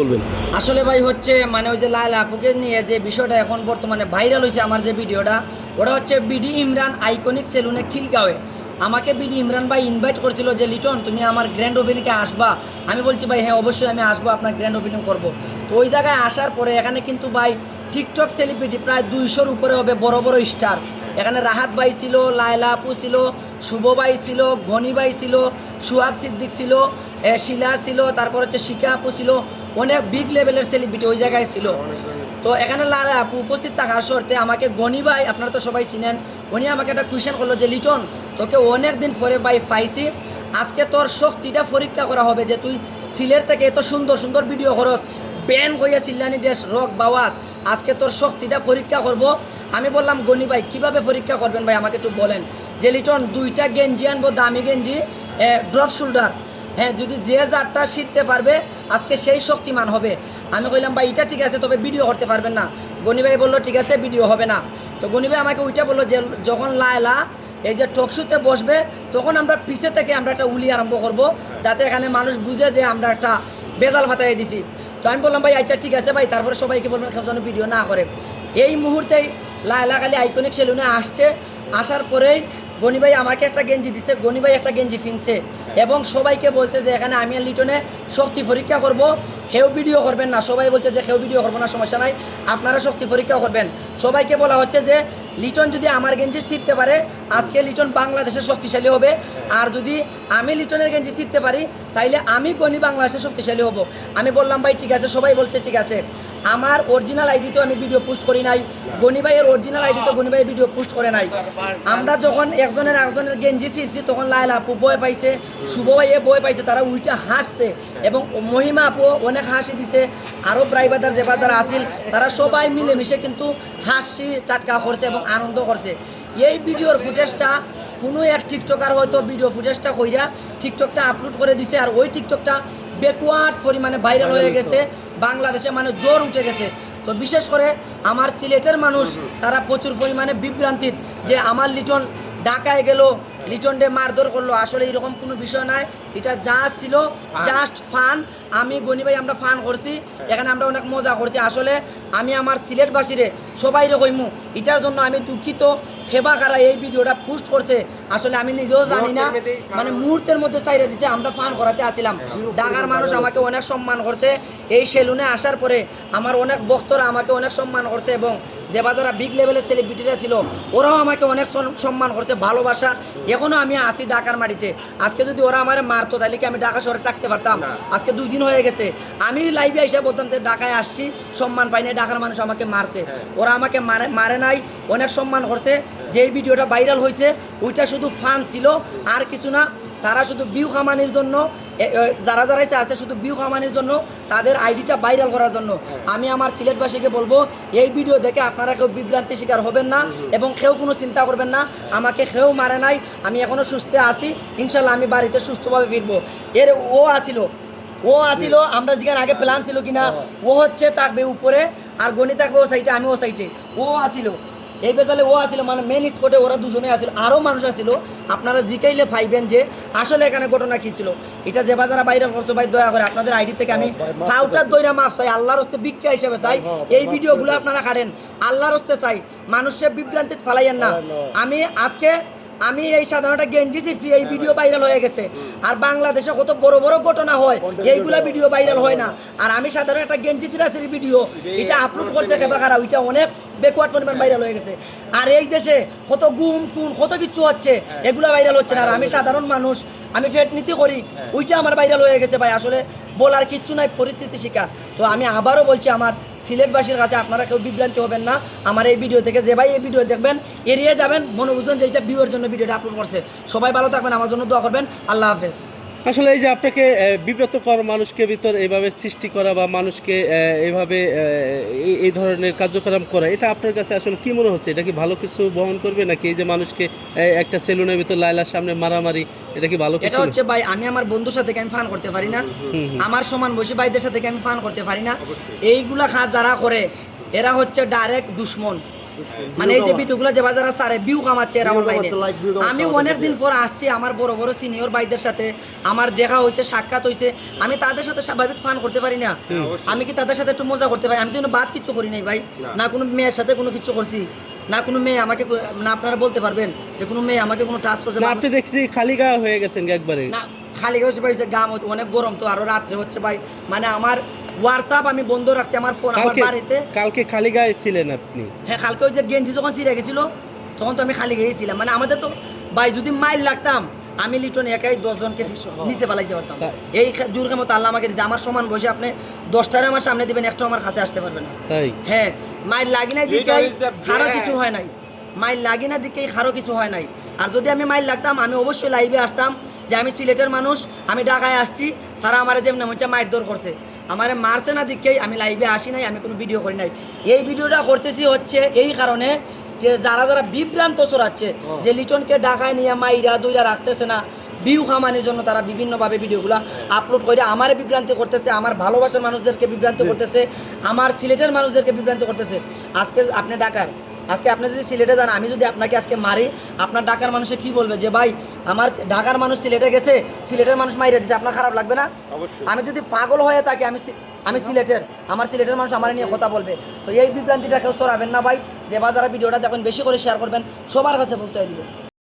বলবেন? আসলে ভাই হচ্ছে মানে ওই যে লাল আপুকে নিয়ে যে বিষয়টা এখন বর্তমানে ভাইরাল হয়েছে আমার যে ভিডিওটা, ওটা হচ্ছে বিডি ইমরান আইকনিক সেলুনে খিলগাঁওয়ে। আমাকে বিডি ইমরান ভাই ইনভাইট করছিল যে, লিটন, তুমি আমার গ্র্যান্ড ওপেনিংয়ে আসবা। আমি বলছি, ভাই হ্যাঁ অবশ্যই আমি আসব, আপনার গ্র্যান্ড ওপেনিং করব। তো ওই জায়গায় আসার পরে এখানে কিন্তু ভাই টিকটক সেলিব্রিটি প্রায় দুইশোর উপরে হবে বড় বড় স্টার এখানে রাহাত ভাই ছিল, লায়লা আপু ছিল, শুভ ভাই ছিল ঘনি ভাই ছিল, সুহাগ সিদ্দিক ছিল শিলা ছিল, তারপর হচ্ছে শিকা আপু ছিল। অনেক বিগ লেভেলের সেলিব্রিটি ওই জায়গায় ছিল। তো এখানে লালা আপু উপস্থিত থাকার শর্তে আমাকে, গনি ভাই, আপনারা তো সবাই চিনেন। উনি আমাকে একটা কোয়েশ্চেন করল যে, লিটন, তোকে অনেক দিন পরে ভাই পাইছি। আজকে তোর শক্তিটা পরীক্ষা করা হবে যে, তুই সিলের থেকে এত সুন্দর সুন্দর ভিডিও করস। ব্যান হইয়া চিল্লানি দেশ, রক বাওয়াস। আজকে তোর শক্তিটা পরীক্ষা করব। আমি বললাম, গনি ভাই, কীভাবে পরীক্ষা করবেন ভাই? আমাকে একটু বলেন। যে, লিটন, দুইটা গেঞ্জি আনব, দামি গেঞ্জি ড্রপ শোল্ডার হ্যাঁ যদি যে যারটা শিখতে পারবে, আজকে সেই শক্তিমান হবে। আমি কইলাম, ভাই, এটা ঠিক আছে, তবে ভিডিও করতে পারবেন না। গনি ভাই বলল, ঠিক আছে, ভিডিও হবে না। তো গনি ভাই আমাকে ওইটা বলল যে, যখন লায়লা এই যে টকশুতে বসবে, তখন আমরা পিছে থেকে আমরা একটা উলি আরম্ভ করব, যাতে এখানে মানুষ বুঝে যে আমরা একটা বেজাল ফাতাই দিছি। তো আমি বললাম, ভাই আচ্ছা ঠিক আছে, ভাই, তারপরে সবাইকে বলবেন সব যেন ভিডিও না করে। এই মুহূর্তেই লায়লা খালি আইকনিক সেলুনে আসছে। আসার পরেই গনি ভাই আমাকে একটা গেঞ্জি দিচ্ছে গনি ভাই একটা গেঞ্জি কিনছে এবং সবাইকে বলছে যে এখানে আমি আর লিটনে শক্তি পরীক্ষা করব। কেউ ভিডিও করবেন না। সবাই বলছে যে কেউ ভিডিও করব না, সমস্যা নাই। আপনারা শক্তি পরীক্ষা করবেন। সবাইকে বলা হচ্ছে যে লিটন যদি আমার গেঞ্জি শিখতে পারে আজকে লিটন বাংলাদেশের শক্তিশালী হবে। আর যদি আমি লিটনের গেঞ্জি শিখতে পারি, তাইলে আমি গনি বাংলাদেশের শক্তিশালী হব। আমি বললাম, ভাই, ঠিক আছে, সবাই বলছে ঠিক আছে। আমার অরিজিনাল আইডিতে আমি ভিডিও পোস্ট করি নাই। গনি ভাইয়ের অরিজিনাল আইডিতে গনি ভাই ভিডিও পোস্ট করে নাই। আমরা যখন একজনের একজনের গেঞ্জি ছিঁড়ছি, তখন লাইলা আপু বয় পাইছে, শুভ ভাইয়ে বয় পাইছে, তারা উইটা হাসছে এবং মহিমা আপু অনেক হাসি দিছে। আরও প্রাইবাদার যে বাজার আসিল তারা সবাই মিলেমিশে কিন্তু হাসি, টাটকা করছে এবং আনন্দ করছে। এই ভিডিওর ফুটেজটা কোনো এক টিকটকার হয়তো ভিডিও ফুটেজটা কইরা টিকটকটা আপলোড করে দিছে আর ওই টিকটকটা ব্যাকওয়ার্ড পরিমাণে ভাইরাল হয়ে গেছে। বাংলাদেশে মানে জোর উঠে গেছে। তো বিশেষ করে আমার সিলেটের মানুষ তারা প্রচুর পরিমাণে বিভ্রান্তিত যে আমার লিটন ঢাকায় গেল লিটন ডে মারধর করল। আসলে এরকম কোনো বিষয় নাই। এটা যা ছিল জাস্ট ফান আমি গনি ভাই আমরা ফান করছি। এখানে আমরা অনেক মজা করছি। আসলে আমি আমার সিলেটবাসীরে সবাই কইমু এটার জন্য আমি দুঃখিত। খেবা কারা এই ভিডিওটা পোস্ট করছে আসলে আমি নিজেও জানি না। মানে মুহূর্তের মধ্যে চাইরে দিছে আমরা ফান করাতে আসছিলাম ঢাকার মানুষ আমাকে অনেক সম্মান করছে। এই সেলুনে আসার পরে আমার অনেক বক্তরা আমাকে অনেক সম্মান করছে এবং যে বাজারা বিগ লেভেলের সেলিব্রিটিরা ছিল ওরাও আমাকে অনেক সম্মান করছে ভালোবাসা। এখনও আমি আসি ঢাকার মাটিতে। আজকে যদি ওরা আমার মারতো তাহলে কি আমি ঢাকা শহরে থাকতে পারতাম? আজকে দুই দিন হয়ে গেছে। আমি লাইভে এসে বলতাম যে ঢাকায় আসছি সম্মান পাই নাই ঢাকার মানুষ আমাকে মারছে। ওরা আমাকে মারে মারে নাই অনেক সম্মান করছে। যেই ভিডিওটা ভাইরাল হয়েছে ওইটা শুধু ফান ছিল আর কিছু না। তারা শুধু বিউ খামানির জন্য যারা যারা এসে আছে শুধু বিউ খামানির জন্য তাদের আইডিটা ভাইরাল করার জন্য। আমি আমার সিলেটবাসীকে বলব এই ভিডিও দেখে আপনারা কেউ বিভ্রান্তি শিকার হবেন না এবং কেউ কোনো চিন্তা করবেন না। আমাকে কেউ মারে নাই আমি এখনও সুস্থে আছি। ইনশাল্লাহ আমি বাড়িতে সুস্থভাবে ফিরবো। এর ও আসিল ও আসিল আমরা যেখানে আগে প্ল্যান ছিল কিনা ও হচ্ছে থাকবে উপরে আর গণি থাকবে ও সাইডে আমি ও সাইডে ও আসিল এই বেজালে ও আসিল মানে মেন স্পটে ওরা দুজনে আসিল আরও মানুষ আসিল। আপনারা জিকাইলে ফাইবেন যে আসলে এখানে ঘটনা কী ছিল। এটা যে বাজারা বাইরে করছ ভাই দয়া করে আপনাদের আইডি থেকে আমি ফাউটার দইরা মাফ চাই আল্লাহর হস্তে ভিক্ষা হিসেবে চাই। এই ভিডিওগুলো আপনারা কাটেন আল্লাহর হস্তে চাই। মানুষের বিভ্রান্তিত ফালাইয়েন না। আমি আজকে আমি এই সাধারণ একটা গেঞ্জি শিখছি এই ভিডিও ভাইরাল হয়ে গেছে। আর বাংলাদেশে কত বড় বড় ঘটনা হয় এইগুলা ভিডিও ভাইরাল হয় না। আর আমি সাধারণ একটা গেঞ্জি সিরাসির ভিডিও এটা আপলোড করছে খেপাকারা ওইটা অনেক বেকওয়ার্ড পরিমাণ ভাইরাল হয়ে গেছে। আর এই দেশে কত গুম কুন কত কিছু হচ্ছে এগুলা ভাইরাল হচ্ছে না। আর আমি সাধারণ মানুষ আমি ফেট নীতি করি ওইটা আমার ভাইরাল হয়ে গেছে ভাই। আসলে বলার কিচ্ছু নাই পরিস্থিতি শিকার। তো আমি আবারও বলছি আমার সিলেটবাসীর কাছে আপনারা কেউ বিভ্রান্তি হবেন না। আমার এই ভিডিও থেকে যে ভাই এই ভিডিও দেখবেন, এড়িয়ে যাবেন মনে বুঝবেন যে জন্য ভিডিওটা আপলোড করছে। সবাই ভালো থাকবেন, আমার জন্য দোয়া করবেন। আল্লাহ হাফেজ। আসলে এই যে আপনাকে আহ, বিব্রত করা মানুষকে ভিতর এইভাবে সৃষ্টি করা বা মানুষকে আহ, এইভাবে এই- ধরনের কার্যক্রম করা এটা আপনার কাছে আসলে কি মনে হচ্ছে? এটা কি ভালো কিছু বহন করবে? নাকি এই যে মানুষকে একটা সেলুনের ভিতর লাইলার সামনে মারামারি এটা কি ভালো এটা হচ্ছে ভাই আমি আমার বন্ধুর সাথে আমি ফান করতে পারি না। আমার সমান বসে ভাইদের সাথে আমি ফান করতে পারি না। এইগুলা কাজ যারা করে এরা হচ্ছে ডাইরেক্ট দুশ্মন। মানে এই যে ভিডিওগুলো যে বাজারে সারে ভিউ কামাচ্ছে এরা অনলাইনে আমি অনেক দিন পর আসছি আমার বড় বড় সিনিয়র ভাইদের সাথে। আমার দেখা হয়েছে সাক্ষাৎ হয়েছে। আমি তাদের সাথে স্বাভাবিক ফান করতে পারি না। আমি কি তাদের সাথে একটু মজা করতে পারি? আমি তো কোনো বাদ কিচ্ছু করি নাই ভাই। না। কোনো মেয়ের সাথে কোনো কিছু করছি। না কোনো মেয়ে আমাকে না আপনারা বলতে পারবেন যে কোনো মেয়ে আমাকে কোনো টাচ করছে। না আপনি দেখছি খালি গা হয়ে গেছেন একবারে? না খালি হচ্ছে ভাই যে গাম অনেক গরম তো আরও রাত্রে হচ্ছে ভাই। মানে আমার হোয়াটসঅ্যাপ আমি বন্ধ রাখছি আমার ফোন আমার বাড়িতে। কালকে খালি গায়ে ছিলেন আপনি? হ্যাঁ কালকে ওই যে গেঞ্জি যখন ছিঁড়ে গেছিল তখন তো আমি খালি গিয়েছিলাম মানে আমাদের তো ভাই যদি মাইল লাগতাম আমি লিটন একাই দশজনকে নিচে পালাইতে পারতাম। এই খা- জোর কেমন আল্লাহ আমাকে দিয়েছে আমার সমান বসে আপনি দশটারে আমার সামনে দিবেন একটা আমার কাছে আসতে পারবে না। হ্যাঁ মাইল লাগি নাই দিকে best. কিছু হয় নাই। মাইল লাগি না দিকেই খারো কিছু হয় নাই। আর যদি আমি মাইল লাগতাম আমি অবশ্যই লাইভে আসতাম যে আমি সিলেটের মানুষ আমি ঢাকায় আসছি তারা আমার যেমন হচ্ছে মাইর দর করছে। আমার মারছে না দিকেই আমি লাইভে আসি নাই আমি কোনো ভিডিও করি নাই। এই ভিডিওটা করতেছি হচ্ছে এই কারণে যে যারা যারা বিভ্রান্ত ছড়াচ্ছে যে লিটনকে ডাকায় নিয়ে মাইরা দইরা রাখতেছে না ভিউ কামানোর জন্য তারা বিভিন্নভাবে ভিডিওগুলো আপলোড করে আমার বিভ্রান্তি করতেছে আমার ভালোবাসার মানুষদেরকে বিভ্রান্ত করতেছে আমার সিলেটের মানুষদেরকে বিভ্রান্ত করতেছে। আজকে আপনি ঢাকার আজকে আপনি যদি সিলেটে যান আমি যদি আপনাকে আজকে মারি আপনার ঢাকার মানুষে কি বলবে যে ভাই আমার ঢাকার মানুষ সিলেটে গেছে সিলেটের মানুষ মাইরে দিচ্ছে আপনার খারাপ লাগবে না? অবশ্যই। আমি যদি পাগল হয়ে থাকি আমি আমি সিলেটের আমার সিলেটের মানুষ আমার নিয়ে কথা বলবে। তো এই বিভ্রান্তিটা কেউ সরাবেন না ভাই। যে বা যারা ভিডিওটা দেখবেন বেশি করে শেয়ার করবেন সবার কাছে পৌঁছায় দিবেন